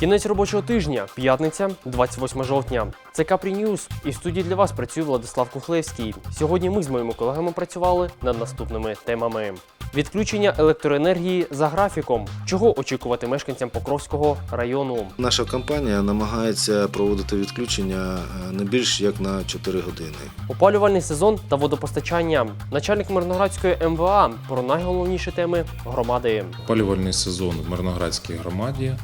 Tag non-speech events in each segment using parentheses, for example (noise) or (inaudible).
Кінець робочого тижня, п'ятниця, 28 жовтня. Це Капрі Ньюз. І в студії для вас працює Владислав Кухлевський. Сьогодні ми з моїми колегами працювали над наступними темами: відключення електроенергії за графіком. Чого очікувати мешканцям Покровського району? Наша компанія намагається проводити відключення е, не більш як на 4 години. Опалювальний сезон та водопостачання. Начальник Мирноградської МВА про найголовніші теми громади. Опалювальний сезон в Мирноградській громаді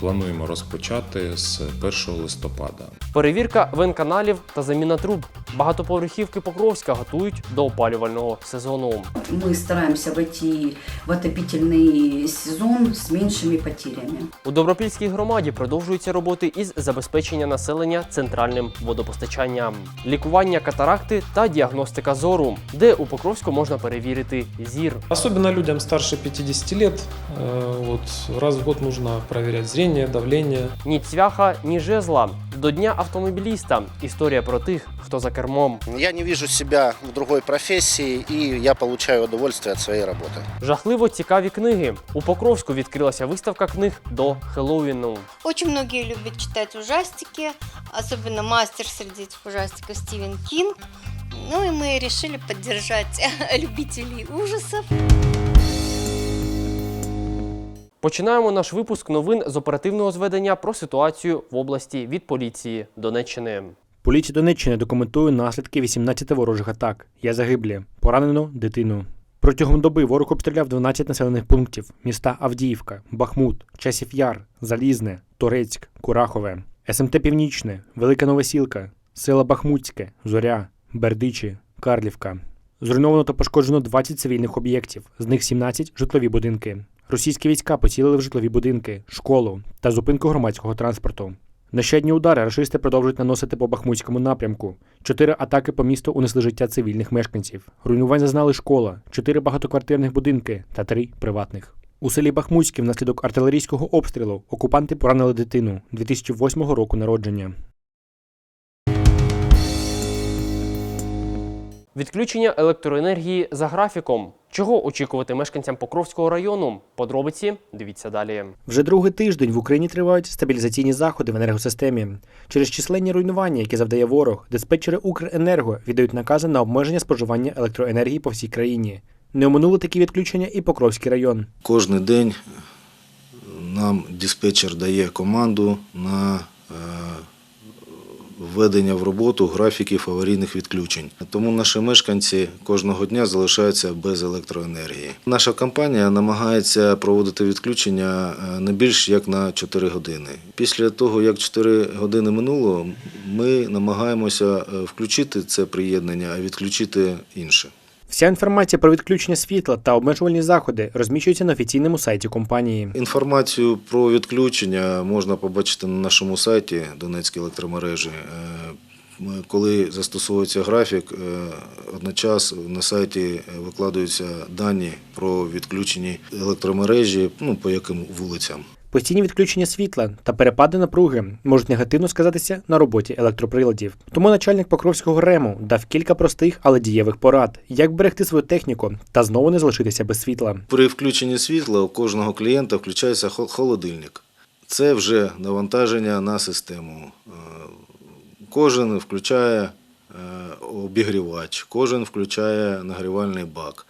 плануємо розпочати з 1 листопада. Перевірка венканалів та заміна труб. Багатоповерхівки Покровська готують до опалювального сезону. Мы стараемся войти в отопительный сезон с меньшими потерями. У Добропільській громаді продовжуються роботи із забезпечення населення центральним водопостачанням, лікування катаракти та діагностика зору, де у Покровську можна перевірити зір. Особенно людям старше 50 лет, э, вот раз в год нужно проверять зрение, давление. Ні цвяха, ні жезла. До дня автомобіліста. Історія про тих, хто за кермом. Я не вижу себя в другой профессии, и я получаю удовольствие от своей работы. Жахливо цікаві книги. У Покровську відкрилася виставка книг до Хеллоуіну. Очень многие любят читать ужастики, особенно мастер среди этих ужастиков Стивен Кинг. Ну и мы решили поддержать любителей (laughs) ужасов. Починаємо наш випуск новин з оперативного зведення про ситуацію в області від поліції Донеччини. Поліція Донеччини документує наслідки 18 ворожих атак. Є загиблі, поранено дитину. Протягом доби ворог обстріляв 12 населених пунктів: міста Авдіївка, Бахмут, Часів Яр, Залізне, Торецьк, Курахове, СМТ Північне, Велика Новосілка, села Бахмутське, Зоря, Бердичі, Карлівка. Зруйновано та пошкоджено 20 цивільних об'єктів, з них 17 житлові будинки. Російські війська поцілили в житлові будинки, школу та зупинку громадського транспорту. Нещадні удари рашисти продовжують наносити по Бахмутському напрямку. Чотири атаки по місту унесли життя цивільних мешканців. Руйнувань зазнали школа, чотири багатоквартирних будинки та три приватних. У селі Бахмутське внаслідок артилерійського обстрілу окупанти поранили дитину 2008 року народження. Відключення електроенергії за графіком. Чого очікувати мешканцям Покровського району? Подробиці дивіться далі. Вже другий тиждень в Україні тривають стабілізаційні заходи в енергосистемі. Через численні руйнування, які завдає ворог, диспетчери Укренерго віддають накази на обмеження споживання електроенергії по всій країні. Не оминули такі відключення і Покровський район. Кожний день нам диспетчер дає команду на е, введення в роботу графіків аварійних відключень. Тому наші мешканці кожного дня залишаються без електроенергії. Наша компанія намагається проводити відключення е, не більш як на 4 години. Після того, як 4 години минуло, ми намагаємося е, включити це приєднання, а відключити інше. Вся інформація про відключення світла та обмежувальні заходи розміщується на офіційному сайті компанії. Інформацію про відключення можна побачити на нашому сайті Донецької електромережі. Е, Коли застосовується графік, е, одночас на сайті викладаються дані про відключені електромережі, ну по яким вулицям. Постійні відключення світла та перепади напруги можуть негативно сказатися на роботі електроприладів. Тому начальник Покровського рему дав кілька простих, але дієвих порад, як берегти свою техніку та знову не залишитися без світла. При включенні світла у кожного клієнта включається холодильник. Це вже навантаження на систему. Е, Кожен включає е, обігрівач, кожен включає нагрівальний бак.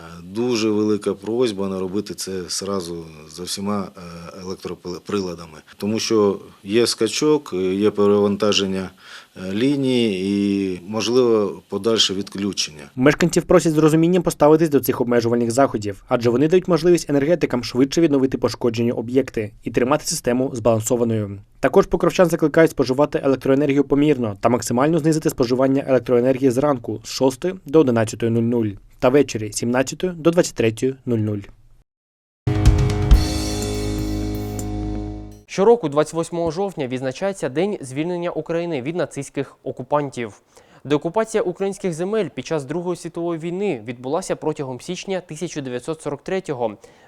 Е, Дуже велика просьба не робити це зразу за всіма е, електроприладами, тому що є скачок, е, є перевантаження лінії і можливо подальше відключення. Мешканців просять з розумінням поставитись до цих обмежувальних заходів, адже вони дають можливість енергетикам швидше відновити пошкоджені об'єкти і тримати систему збалансованою. Також покровчан закликають споживати електроенергію помірно та максимально знизити споживання електроенергії зранку з 6 до 11.00 та ввечері з 17 до 23.00. Щороку, 28 жовтня, відзначається День звільнення України від нацистських окупантів. Деокупація українських земель під час Другої світової війни відбулася протягом січня 1943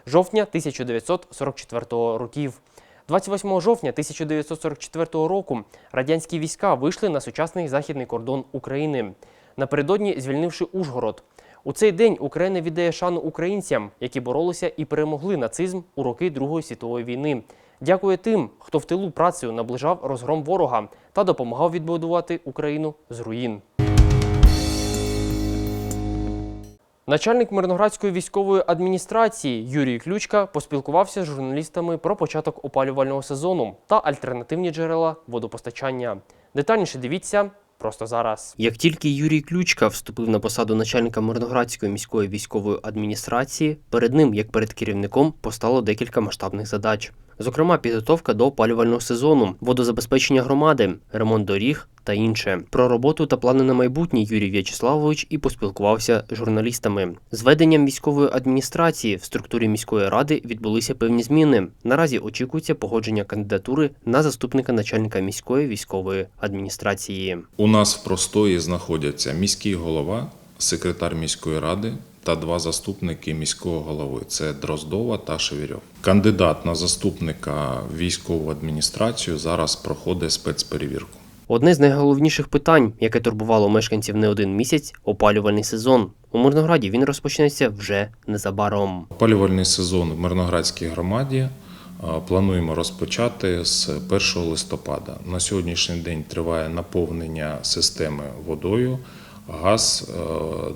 жовтня 1944 років. 28 жовтня 1944 року радянські війська вийшли на сучасний західний кордон України, напередодні звільнивши Ужгород. У цей день Україна віддає шану українцям, які боролися і перемогли нацизм у роки Другої світової війни, Дякує тим, хто в тилу працею наближав розгром ворога та допомагав відбудувати Україну з руїн. Начальник Мирноградської військової адміністрації Юрій Ключка поспілкувався з журналістами про початок опалювального сезону та альтернативні джерела водопостачання. Детальніше дивіться просто зараз. Як тільки Юрій Ключка вступив на посаду начальника Мирноградської міської військової адміністрації, перед ним, як перед керівником, постало декілька масштабних задач. Зокрема, підготовка до опалювального сезону, водозабезпечення громади, ремонт доріг та інше. Про роботу та плани на майбутнє Юрій В'ячеславович і поспілкувався з журналістами. З веденням військової адміністрації в структурі міської ради відбулися певні зміни. Наразі очікується погодження кандидатури на заступника начальника міської військової адміністрації. У нас в простої знаходяться міський голова, секретар міської ради та два заступники міського голови це Дроздова та Шевірьов. Кандидат на заступника військову адміністрацію зараз проходить спецперевірку. Одне з найголовніших питань, яке турбувало мешканців не один місяць опалювальний сезон. У Мирнограді він розпочнеться вже незабаром. Опалювальний сезон в Мирноградській громаді плануємо розпочати з 1 листопада. На сьогоднішній день триває наповнення системи водою, газ е,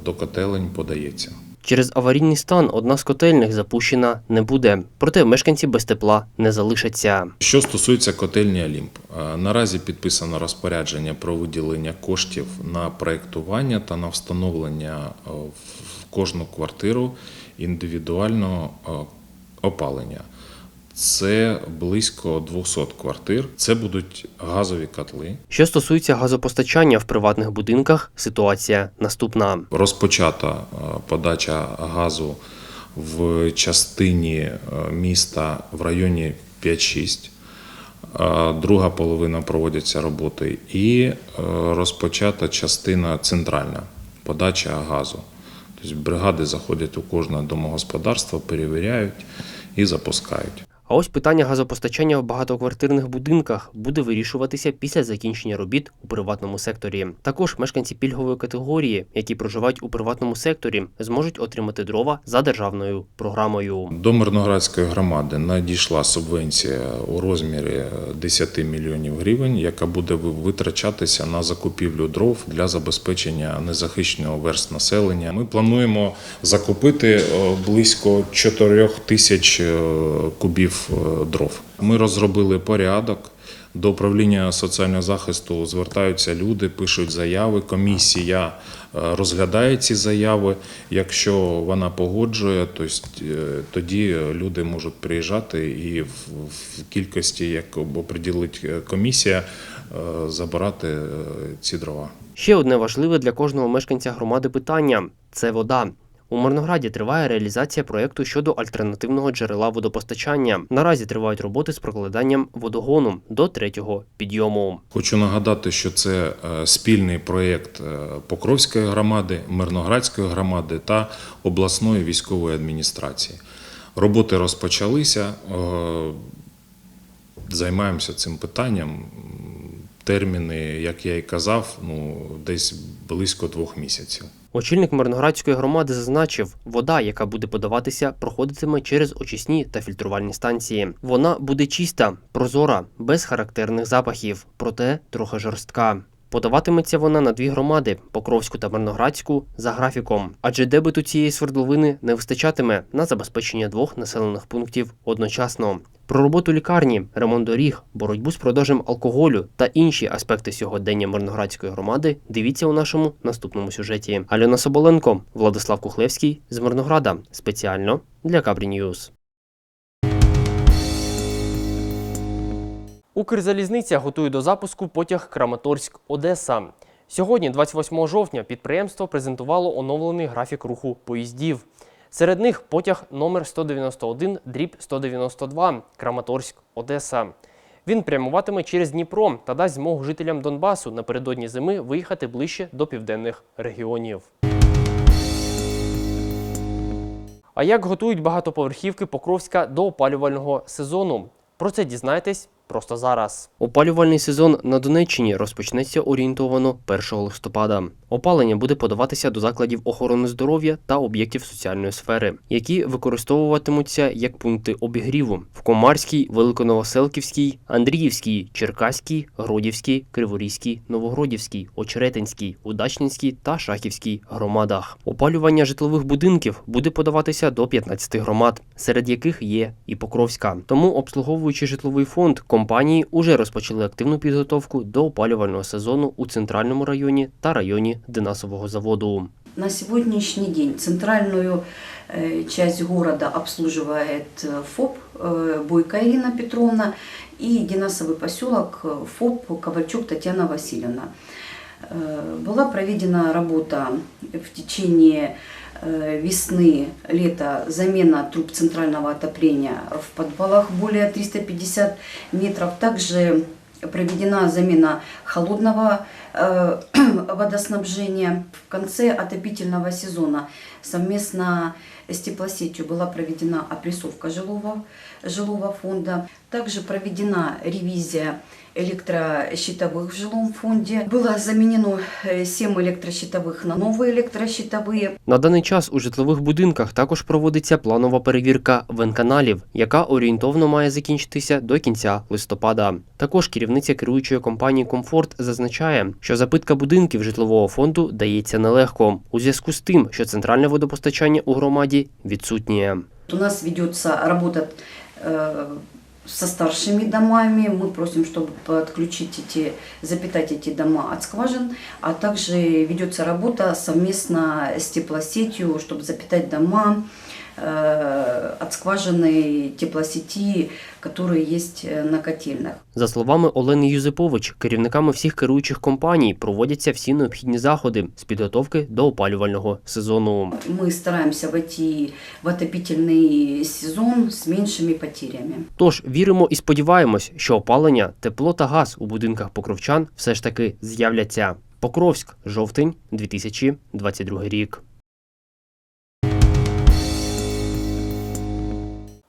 до котелень подається. Через аварійний стан одна з котельних запущена не буде. Проте мешканці без тепла не залишаться. Що стосується котельні Олімп, наразі підписано розпорядження про виділення коштів на проєктування та на встановлення в кожну квартиру індивідуального опалення. Це близько 200 квартир. Це будуть газові котли. Що стосується газопостачання в приватних будинках, ситуація наступна. Розпочата е, подача газу в частині е, міста в районі 5-6. Е, Друга половина проводяться роботи і розпочата частина центральна подача газу. Тобто бригади заходять у кожне домогосподарство, перевіряють і запускають. А ось питання газопостачання в багатоквартирних будинках буде вирішуватися після закінчення робіт у приватному секторі. Також мешканці пільгової категорії, які проживають у приватному секторі, зможуть отримати дрова за державною програмою. До Мирноградської громади надійшла субвенція у розмірі 10 мільйонів гривень, яка буде витрачатися на закупівлю дров для забезпечення незахищеного верст населення. Ми плануємо закупити е, близько 4 тисяч е, кубів е, дров. Ми розробили порядок. До управління соціального захисту звертаються люди, пишуть заяви. Комісія е, розглядає ці заяви. Якщо вона погоджує, то е, тоді люди можуть приїжджати і в, кількості, як оприділить комісія, забирати ці дрова. Ще одне важливе для кожного мешканця громади питання це вода. У Мирнограді триває реалізація проєкту щодо альтернативного джерела водопостачання. Наразі тривають роботи з прокладанням водогону до третього підйому. Хочу нагадати, що це е, спільний проєкт е, Покровської громади, Мирноградської громади та обласної військової адміністрації. Роботи розпочалися, е, займаємося цим питанням. Терміни, як я і казав, ну десь близько двох місяців. Очільник Мирноградської громади зазначив, вода, яка буде подаватися, проходитиме через очисні та фільтрувальні станції. Вона буде чиста, прозора, без характерних запахів, проте трохи жорстка. Подаватиметься вона на дві громади Покровську та Мирноградську за графіком, адже дебиту цієї свердловини не вистачатиме на забезпечення двох населених пунктів одночасно. Про роботу лікарні, ремонт доріг, боротьбу з продажем алкоголю та інші аспекти сьогодення Мирноградської громади дивіться у нашому наступному сюжеті. Альона Соболенко, Владислав Кухлевський з Мирнограда. Спеціально для Кабрі Ньюз. Укрзалізниця готує до запуску потяг Краматорськ-Одеса. Сьогодні, 28 жовтня, підприємство презентувало оновлений графік руху поїздів. Серед них потяг номер 191 дріб 192 Краматорськ-Одеса. Він прямуватиме через Дніпро та дасть змогу жителям Донбасу напередодні зими виїхати ближче до південних регіонів. А як готують багатоповерхівки Покровська до опалювального сезону? Про це дізнайтесь просто зараз. Опалювальний сезон на Донеччині розпочнеться орієнтовано 1 листопада. Опалення буде подаватися до закладів охорони здоров'я та об'єктів соціальної сфери, які використовуватимуться як пункти обігріву в Комарській, Великоновоселківській, Андріївській, Черкаській, Гродівській, Криворізькій, Новогродівській, Очеретинській, Удачненській та Шахівській громадах. Опалювання житлових будинків буде подаватися до 15 громад, серед яких є і Покровська. Тому, обслуговуючи житловий фонд, компанії уже розпочали активну підготовку до опалювального сезону у центральному районі та районі Денасового заводу. На сегодняшний день центральную э, часть города обслуживает э, ФОП э, Бойко Ирина Петровна и Динасовый поселок э, ФОП Ковальчук Татьяна Васильевна. Э, Была проведена работа в течение э, весны, лета, замена труб центрального отопления в подвалах более 350 метров. Также проведена замена холодного э, (clears throat) водоснабжения. В конце отопительного сезона совместно с теплосетью была проведена опрессовка жилого, жилого фонда. Также проведена ревизия электрощитовых в жилом фонде. Было заменено э, 7 электрощитовых на новые электрощитовые. На даний час у житлових будинках також проводиться планова перевірка венканалів, яка орієнтовно має закінчитися до кінця листопада. Також керівниця керуючої компанії Комфорт зазначає, що запитка будинків житлового фонду дається нелегко у зв'язку з тим, що центральне водопостачання у громаді відсутнє. У нас ведется работа э, со старшими домами. Мы просим, чтобы подключить эти, запитать эти дома от скважин, а также ведется работа совместно с теплосетью, чтобы запитать дома э, от скважины теплосети, которые есть э, на котельных. За словами Олени Юзипович, керівниками всіх керуючих компаній проводяться всі необхідні заходи з підготовки до опалювального сезону. Мы стараемся войти в отопительный сезон с меньшими потерями. Тож віримо і сподіваємось, що опалення, тепло та газ у будинках покровчан все ж таки з'являться. Покровськ, жовтень, 2022 рік.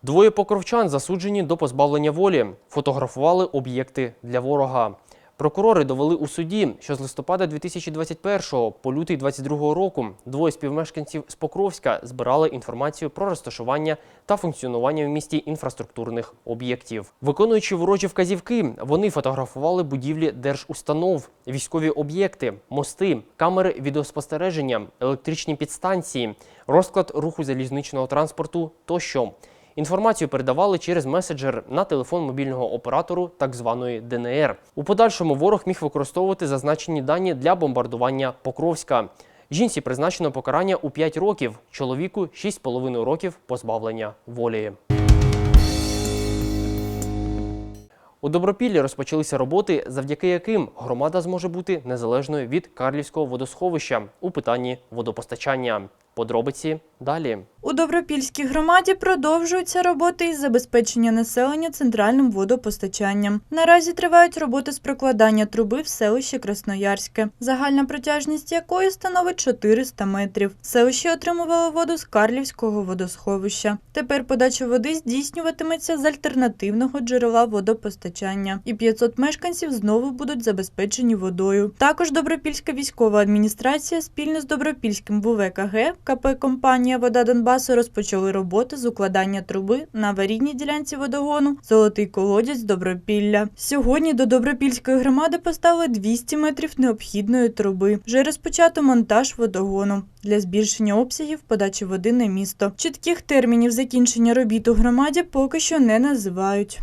Двоє покровчан засуджені до позбавлення волі, фотографували об'єкти для ворога. Прокурори довели у суді, що з листопада 2021 по лютий 2022 року двоє співмешканців з Покровська збирали інформацію про розташування та функціонування в місті інфраструктурних об'єктів. Виконуючи ворожі вказівки, вони фотографували будівлі держустанов, військові об'єкти, мости, камери відеоспостереження, електричні підстанції, розклад руху залізничного транспорту тощо. Інформацію передавали через меседжер на телефон мобільного оператору так званої ДНР. У подальшому ворог міг використовувати зазначені дані для бомбардування Покровська. Жінці призначено покарання у 5 років, чоловіку 6,5 років позбавлення волі. У Добропіллі розпочалися роботи, завдяки яким громада зможе бути незалежною від Карлівського водосховища у питанні водопостачання. Подробиці далі. У Добропільській громаді продовжуються роботи із забезпечення населення центральним водопостачанням. Наразі тривають роботи з прокладання труби в селищі Красноярське, загальна протяжність якої становить 400 метрів. Селище отримувало воду з Карлівського водосховища. Тепер подача води здійснюватиметься з альтернативного джерела водопостачання, і 500 мешканців знову будуть забезпечені водою. Також Добропільська військова адміністрація спільно з Добропільським ВВКГ КП компанія Вода Донбасу розпочали роботи з укладання труби на аварійній ділянці водогону Золотий колодязь Добропілля. Сьогодні до Добропільської громади поставили 200 метрів необхідної труби. Вже розпочато монтаж водогону для збільшення обсягів подачі води на місто. Чітких термінів закінчення робіт у громаді поки що не називають.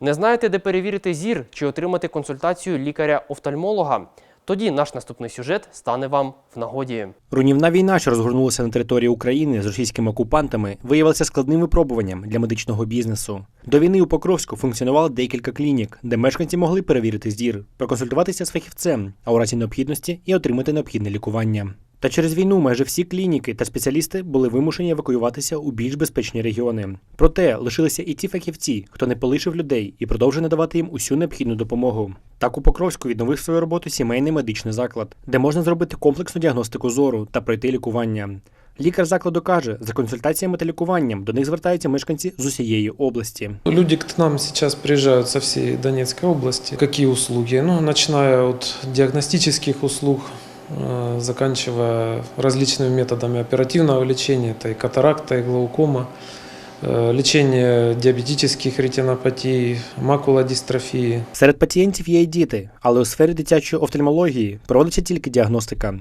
Не знаєте, де перевірити зір чи отримати консультацію лікаря-офтальмолога? Тоді наш наступний сюжет стане вам в нагоді. Руйнівна війна, що розгорнулася на території України з російськими окупантами, виявилася складним випробуванням для медичного бізнесу. До війни у Покровську функціонувало декілька клінік, де мешканці могли перевірити зір, проконсультуватися з фахівцем, а у разі необхідності і отримати необхідне лікування. Та через війну майже всі клініки та спеціалісти були вимушені евакуюватися у більш безпечні регіони. Проте лишилися і ті фахівці, хто не полишив людей і продовжує надавати їм усю необхідну допомогу. Так у Покровську відновив свою роботу сімейний медичний заклад, де можна зробити комплексну діагностику зору та пройти лікування. Лікар закладу каже, за консультаціями та лікуванням до них звертаються мешканці з усієї області. Люди к нам сейчас приезжают со всей Донецкой области. Какие услуги? Ну, начиная от диагностических услуг, заканчивая различными методами оперативного лечения, это и катаракта, и глаукома, э, лечение диабетических ретинопатий, макулодистрофии, Серед пацієнтів є й діти, але у сфері дитячої офтальмології проводиться тільки діагностика.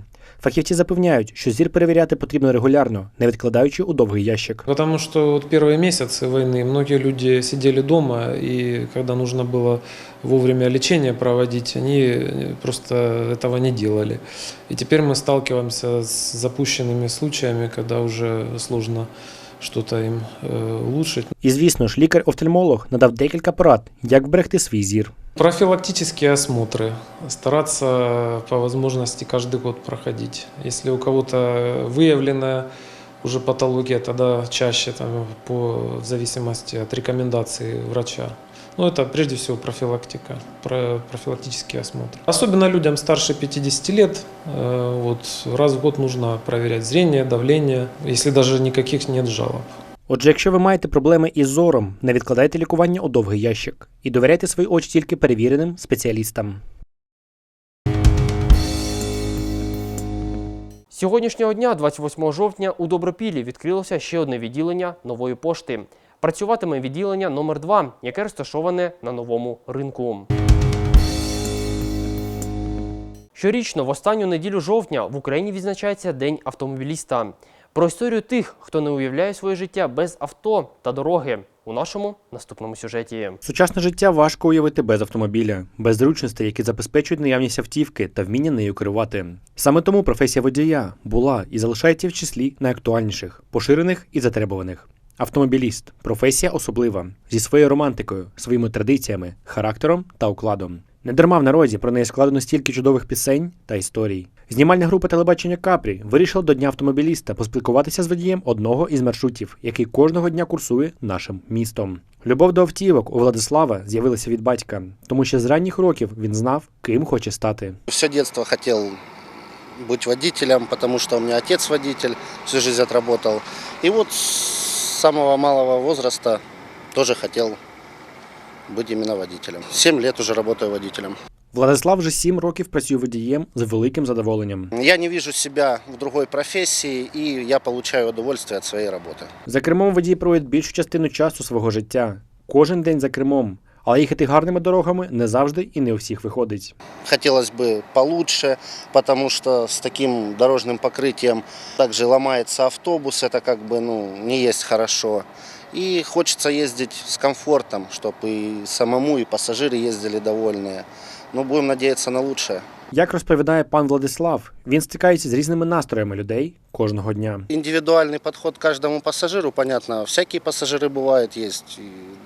Фахівці запевняють, що зір перевіряти потрібно регулярно, не відкладаючи у довгий ящик. Потому что вот первые месяцы войны многие люди сидели дома, и когда нужно было вовремя лечение проводить, они просто этого не делали. И теперь мы сталкиваемся с запущенными случаями, когда уже сложно что-то им э, улучшить. І звісно ж, лікар-офтальмолог надав декілька порад, як вберегти свій зір. Профилактические осмотры. Стараться по возможности каждый год проходить. Если у кого-то выявлена уже патология, тогда чаще там, по в зависимости от рекомендаций врача. Ну, это прежде всего профилактика, про, профилактический осмотр. Особенно людям старше 50 лет, э, вот раз в год нужно проверять зрение, давление, если даже никаких нет жалоб. Отже, якщо ви маєте проблеми із зором, не відкладайте лікування у довгий ящик і довіряйте свої очі тільки перевіреним спеціалістам. Сьогоднішнього дня, 28 жовтня, у Добропіллі відкрилося ще одне відділення нової пошти. Працюватиме відділення номер 2 яке розташоване на новому ринку. Щорічно, в останню неділю жовтня, в Україні відзначається День автомобіліста. Про історію тих, хто не уявляє своє життя без авто та дороги, у нашому наступному сюжеті. Сучасне життя важко уявити без автомобіля, без зручностей, які забезпечують наявність автівки та вміння нею керувати. Саме тому професія водія була і залишається в числі найактуальніших, поширених і затребуваних. Автомобіліст професія особлива зі своєю романтикою, своїми традиціями, характером та укладом. Недарма в народі про неї складено стільки чудових пісень та історій. Знімальна група телебачення Капрі вирішила до Дня автомобіліста поспілкуватися з водієм одного із маршрутів, який кожного дня курсує нашим містом. Любов до автівок у Владислава з'явилася від батька, тому що з ранніх років він знав, ким хоче стати. Все детство хотел быть водителем, потому что у меня отец водитель, всю жизнь отработал. И вот с самого малого возраста тоже хотел быть именно водителем. Семь лет уже работаю водителем. Владислав вже сім років працює водієм з великим задоволенням. Я не вижу себя в другой профессии, и я получаю удовольствие от своей работы. За кермом водій проводить більшу частину часу свого життя. Кожен день за кермом. Але їхати гарними дорогами не завжди і не у всіх виходить. Хотелось бы получше, потому что с таким дорожным покрытием также ломается автобус, это как бы ну, не есть хорошо. И хочется ездить с комфортом, чтобы и самому, и пассажиры ездили довольные. Но будем надеяться на лучшее. Як розповідає пан Владислав, він стикається з різними настроями людей кожного дня. Индивидуальный подход к каждому пассажиру, понятно, всякие пассажиры бывают, есть и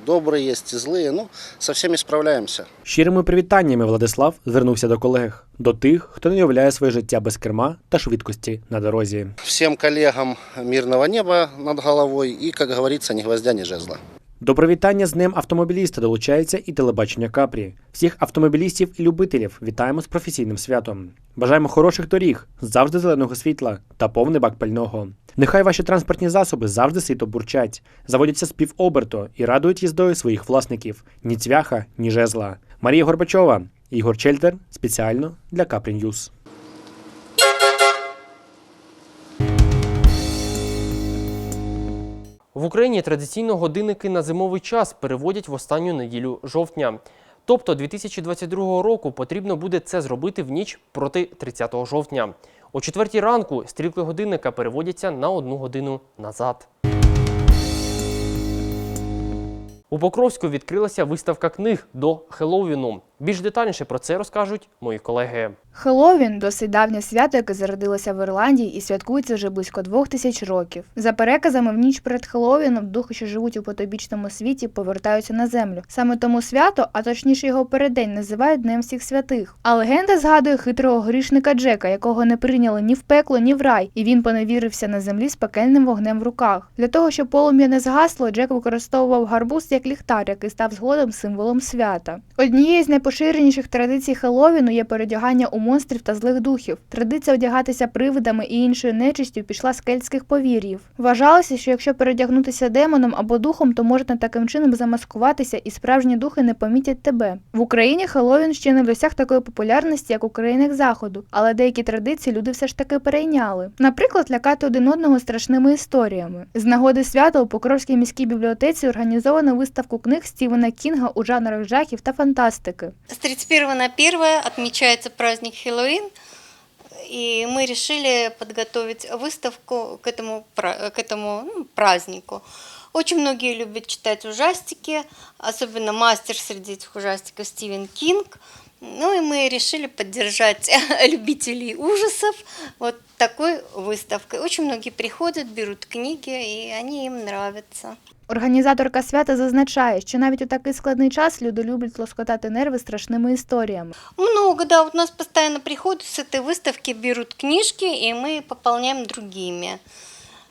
добрые, есть и злые, ну, со всеми справляемся. Щирими привітаннями Владислав звернувся до колег, до тих, хто не уявляє своє життя без керма та швидкості на дорозі. Всім колегам мирного неба над головою і, як говориться, ні гвоздя, ні жезла. До привітання з Днем автомобіліста долучається і телебачення Капрі. Всіх автомобілістів і любителів вітаємо з професійним святом. Бажаємо хороших доріг, завжди зеленого світла та повний бак пального. Нехай ваші транспортні засоби завжди сито бурчать, заводяться з півоберту і радують їздою своїх власників ні цвяха, ні жезла. Марія Горбачова, Ігор Чельтер спеціально для Капрі Ньюс. В Україні традиційно годинники на зимовий час переводять в останню неділю жовтня. Тобто 2022 року потрібно буде це зробити в ніч проти 30 жовтня. О 4 ранку стрілки годинника переводяться на одну годину назад. У Покровську відкрилася виставка книг до Хеллоуіну. Більш детальніше про це розкажуть мої колеги. Хеллоуін – досить давнє свято, яке зародилося в Ірландії і святкується вже близько двох тисяч років. За переказами, в ніч перед Хеллоуіном духи, що живуть у потобічному світі, повертаються на землю. Саме тому свято, а точніше його переддень, називають Днем всіх святих. А легенда згадує хитрого грішника Джека, якого не прийняли ні в пекло, ні в рай, і він поневірився на землі з пекельним вогнем в руках. Для того, щоб полум'я не згасло, Джек використовував гарбуз як ліхтар, який став згодом символом свята. Однією з найпоширеніших традицій Хеллоуіну є передягання у монстрів та злих духів. Традиція одягатися привидами і іншою нечистю пішла з кельтських повір'їв. Вважалося, що якщо передягнутися демоном або духом, то можна таким чином замаскуватися, і справжні духи не помітять тебе. В Україні Хеллоуін ще не досяг такої популярності, як у країнах заходу, але деякі традиції люди все ж таки перейняли. Наприклад, лякати один одного страшними історіями. З нагоди свята у Покровській міській бібліотеці організовано виставку книг Стівена Кінга у жанрах жахів та фантастики. С 31 на 1 отмечается праздник Хэллоуин, и мы решили подготовить выставку к этому, к этому ну, празднику. Очень многие любят читать ужастики, особенно мастер среди этих ужастиков Стивен Кинг. Ну и мы решили поддержать (laughs) любителей ужасов вот такой выставкой. Очень многие приходят, берут книги, и они им нравятся. Організаторка свята зазначає, що навіть у такий складний час люди люблять лоскотати нерви страшними історіями. Много, да, вот у нас постоянно приходят с этой выставки, берут книжки, и мы пополняем другими.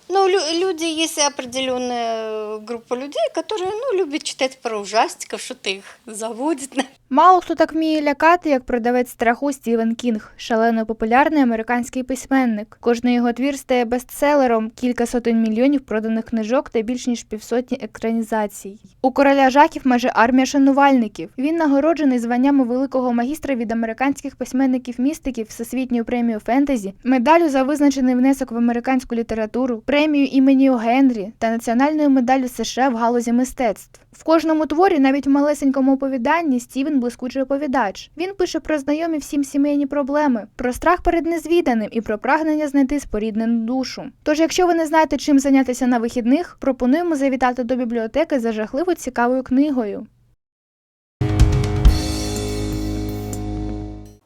Ну, лю- люди, есть определенная группа людей, которые, ну, любят читать про ужастиков, что-то их заводит. (laughs) Мало хто так вміє лякати, як продавець страху Стівен Кінг, шалено популярний американський письменник. Кожний його твір стає бестселером, кілька сотень мільйонів проданих книжок та більш ніж півсотні екранізацій. У короля жахів майже армія шанувальників. Він нагороджений званнями великого магістра від американських письменників-містиків Всесвітньою премією фентезі, медаллю за визначений внесок в американську літературу, премію імені. Генрі та національною медаллю США в галузі мистецтв. В кожному творі, навіть в малесенькому оповіданні, Стівен блискучий оповідач. Він пише про знайомі всім сімейні проблеми, про страх перед незвіданим і про прагнення знайти споріднену душу. Тож, якщо ви не знаєте, чим зайнятися на вихідних, пропонуємо завітати до бібліотеки за жахливо цікавою книгою.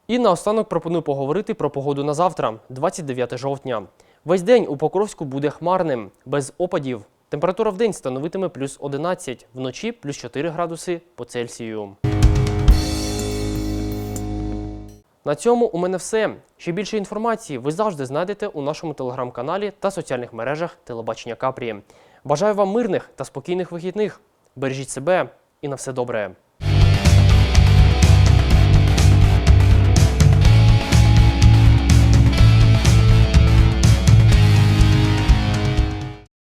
І наостанок пропоную поговорити про погоду на завтра, 29 жовтня. Весь день у Покровську буде хмарним, без опадів. Температура в день становитиме плюс 11, вночі плюс 4 градуси по Цельсію. На цьому у мене все. Ще більше інформації ви завжди знайдете у нашому телеграм-каналі та соціальних мережах Телебачення Капрі. Бажаю вам мирних та спокійних вихідних. Бережіть себе і на все добре.